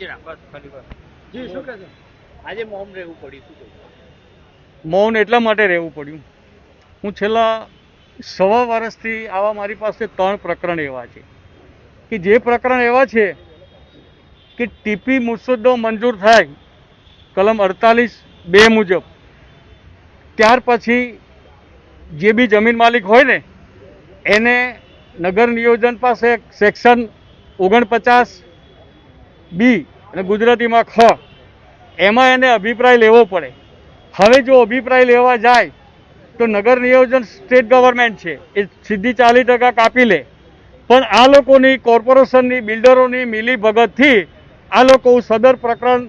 નીચે બસ ખાલી બસ. જી શું કહેશો આજે મૌન રહેવું પડ્યું શું મૌન એટલા માટે રહેવું પડ્યું. હું છેલ્લા સવા વર્ષથી આવા મારી પાસે ત્રણ પ્રકરણ એવા છે. કે જે પ્રકરણ એવા છે કે ટીપી મુસદ્દો મંજૂર થાય કલમ અડતાલીસ બે મુજબ. ત્યાર પછી જે બી જમીન માલિક હોય ને એને નગર નિયોજન પાસે સેક્શન ઓગણપચાસ બી અને ગુજરાતીમાં ખ. એમાં એને અભિપ્રાય લેવો પડે. હવે જો અભિપ્રાય લેવા જાય, તો નગર નિયોજન સ્ટેટ ગવર્મેન્ટ છે. એ સીધી ચાલીસ ટકા કાપી લે. પણ આ લોકોની કોર્પોરેશનની, બિલ્ડરોની મિલી ભગતથી આ લોકો સદર પ્રકરણ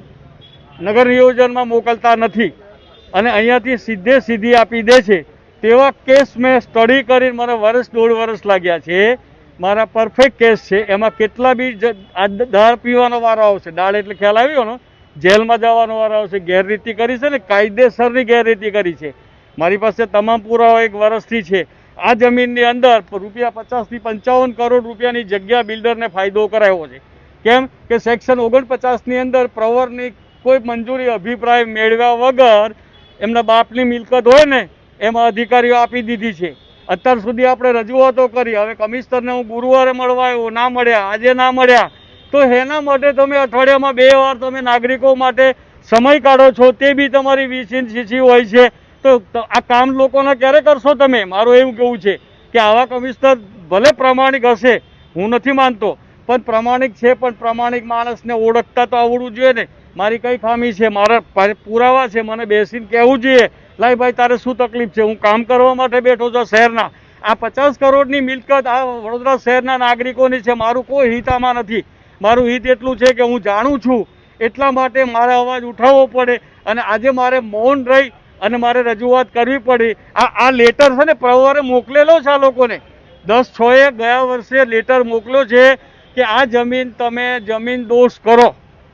નગર નિયોજનમાં મોકલતા નથી. અને અહીંયાથી સીધે સીધી આપી દે છે. તેવા કેસ મેં સ્ટડી કરીને મને વર્ષ દોઢ વર્ષ લાગ્યા છે. મારા પરફેક્ટ કેસ છે. એમાં કેટલા બી દાળ પીવાનો વારો આવશે. દાળ એટલે ખ્યાલ આવ્યો ને? જેલમાં જવાનો વારો આવશે. ગેરરીતિ કરી છે ને? કાયદેસરની ગેરરીતિ કરી છે. મારી પાસે તમામ પુરાવા એક વર્ષથી છે. આ જમીનની અંદર રૂપિયા પચાસથી પંચાવન કરોડ રૂપિયાની જગ્યા બિલ્ડરને ફાયદો કરાયો છે. કેમ કે સેક્શન ઓગણપચાસની અંદર પ્રવરની કોઈ મંજૂરી અભિપ્રાય મેળવ્યા વગર એમના બાપની મિલકત હોય ને, એમાં અધિકારીઓ આપી દીધી છે. અત્યાર સુધી આપણે રજૂઆતો કરી. હવે કમિશનરને હું ગુરુવારે મળવા આવ્યો, ના મળ્યા, આજે ના મળ્યા. તો એના માટે તમે અઠવાડિયામાં બે વાર તમે નાગરિકો માટે સમય કાઢો છો, તે બી તમારી વીસી સીસી હોય છે. તો આ કામ લોકોના ક્યારે કરશો તમે? મારું એવું કેવું છે કે આવા કમિશનર ભલે પ્રામાણિક હશે, હું નથી માનતો, પણ પ્રામાણિક છે, પણ પ્રામાણિક માણસને ઓળખતા તો આવડવું જોઈએ ને. મારી કઈ ખામી છે? મારા પુરાવા છે, મને બેસીને કહેવું જોઈએ. લાઈ ભાઈ, તારે શું તકલીફ છે? હું કામ કરવા માટે બેઠો છું શહેરના. આ પચાસ કરોડની મિલકત આ વડોદરા શહેરના નાગરિકોની છે. મારું કોઈ હિત આમાં નથી. મારું હિત એટલું છે કે હું જાણું છું એટલા માટે મારે અવાજ ઉઠાવવો પડે અને આજે મારે મૌન રહી અને મારે રજૂઆત કરવી પડી. આ આ લેટર છે ને પ્રવારે મોકલેલો છે આ લોકોને. દસ છ એ ગયા વર્ષે લેટર મોકલ્યો છે કે આ જમીન તમે જમીન દોષ કરો.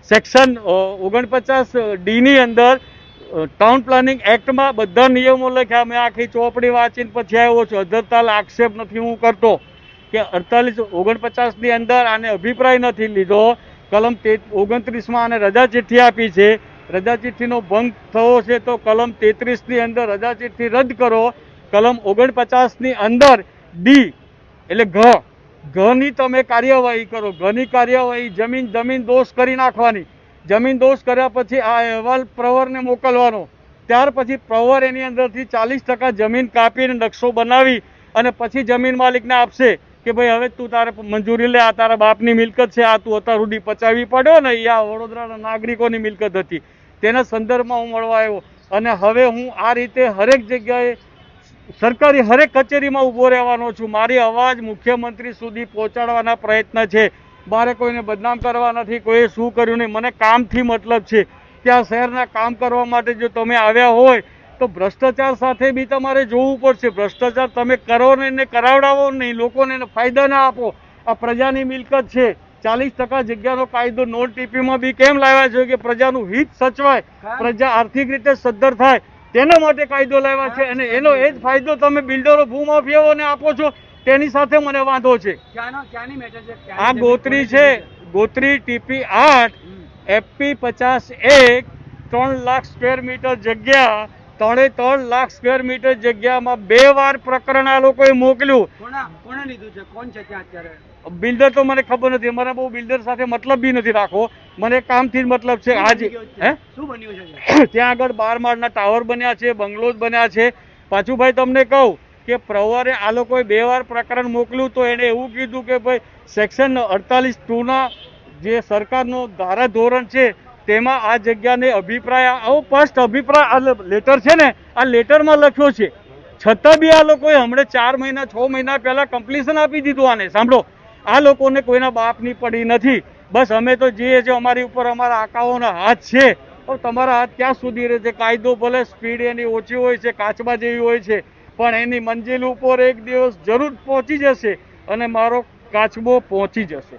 સેક્શન ઓગણપચાસ ડીની અંદર ટાઉન પ્લાનિંગ એક્ટમાં બધા નિયમો લખ્યા. મેં આખી ચોપડી વાંચીને પછી આવ્યો છું. અધરતાલ આક્ષેપ નથી. હું કરતો કે અડતાલીસ ઓગણપચાસની અંદર આને અભિપ્રાય નથી લીધો. કલમ તે ઓગણત્રીસમાં આને રજા ચિઠ્ઠી આપી છે. રજા ચિઠ્ઠીનો ભંગ થયો છે તો કલમ તેત્રીસની અંદર રજા ચિઠ્ઠી રદ કરો. કલમ ઓગણપચાસની અંદર ડી એટલે ઘ. ઘની તમે કાર્યવાહી કરો. ઘની કાર્યવાહી જમીન જમીન દોષ કરી નાખવાની. જમીન દોષ કર્યા પછી આ અહેવાલ પ્રવરને મોકલવાનો. ત્યાર પછી પ્રવર એની અંદરથી ચાલીસ ટકા જમીન કાપીને નકશો બનાવી અને પછી જમીન માલિકને આપશે કે ભાઈ, હવે તું તારે મંજૂરી લે, આ તારા બાપની મિલકત છે, આ તું અત્યાર સુધી પચાવી પડ્યો ને એ આ વડોદરાના નાગરિકોની મિલકત હતી. તેના સંદર્ભમાં હું મળવા આવ્યો. અને હવે હું આ રીતે હરેક જગ્યાએ સરકારી હરેક કચેરીમાં ઊભો રહેવાનો છું. મારી અવાજ મુખ્યમંત્રી સુધી પહોંચાડવાના પ્રયત્ન છે. મારે કોઈને બદનામ કરવા નથી કોઈએ શું કર્યું નહીં. મને કામથી મતલબ છે કે આ શહેરના કામ કરવા માટે જો તમે આવ્યા હોય તો ભ્રષ્ટાચાર સાથે બી તમારે જોવું પડશે. ભ્રષ્ટાચાર તમે કરો ને એને કરાવડાવો નહીં લોકોને એને ફાયદા ના આપો. આ પ્રજાની મિલકત છે. ચાલીસ ટકા જગ્યાનો કાયદો નોન ટીપીમાં બી કેમ લાવ્યા? છે કે પ્રજાનું હિત સચવાય પ્રજા આર્થિક રીતે સદ્ધર થાય તેના માટે કાયદો લાવ્યા છે. અને એનો એ જ ફાયદો તમે બિલ્ડરો ભૂમાફિયાઓને આપો છો. તેની સાથે મને વાંધો છે. આ ગોત્રી છે. ગોત્રી ટીપી આઠ એપી પચાસ એક ત્રણ લાખ સ્ક્વેર મીટર જગ્યા ત્રણે ત્રણ લાખ સ્ક્વેર મીટર જગ્યામાં બે વાર પ્રકરણ આ લોકોએ મોકલ્યું. બિલ્ડર તો મને ખબર નથી. મારા બહુ બિલ્ડર સાથે મતલબ બી નથી રાખો. મને કામથી જ મતલબ છે. આજે? હે? શું બન્યું છે? ત્યાં? ત્યાં આગળ બાર માળના ટાવર બન્યા છે બંગલોઝ બન્યા છે. પાછું ભાઈ તમને કહું કે પ્રવરે આ લોકોએ બે વાર પ્રકરણ મોકલ્યું તો એણે એવું કીધું કે ભાઈ સેક્શન અડતાલીસ ટુના જે સરકારનો ધારાધોરણ છે, તેમાં આ જગ્યાને અભિપ્રાય આવો ફર્સ્ટ અભિપ્રાય, આ લેટર છે ને, આ લેટરમાં લખ્યો છે. છતાં બી આ લોકોએ હમણાં ચાર મહિના, છ મહિના પહેલાં કમ્પ્લીશન આપી દીધું આને. સાંભળો, આ લોકોને કોઈના બાપની પડી નથી. બસ અમે તો જઈએ છીએ અમારી ઉપર અમારા આકાઓના હાથ છે. તો તમારા હાથ ક્યાં સુધી રહે છે? કાયદો ભલે સ્પીડ એની ઓછી હોય છે, કાચબા જેવી હોય છે. પણ એની મંજિલ ઉપર એક દિવસ જરૂર પહોંચી જશે અને મારો કાચબો પહોંચી જશે.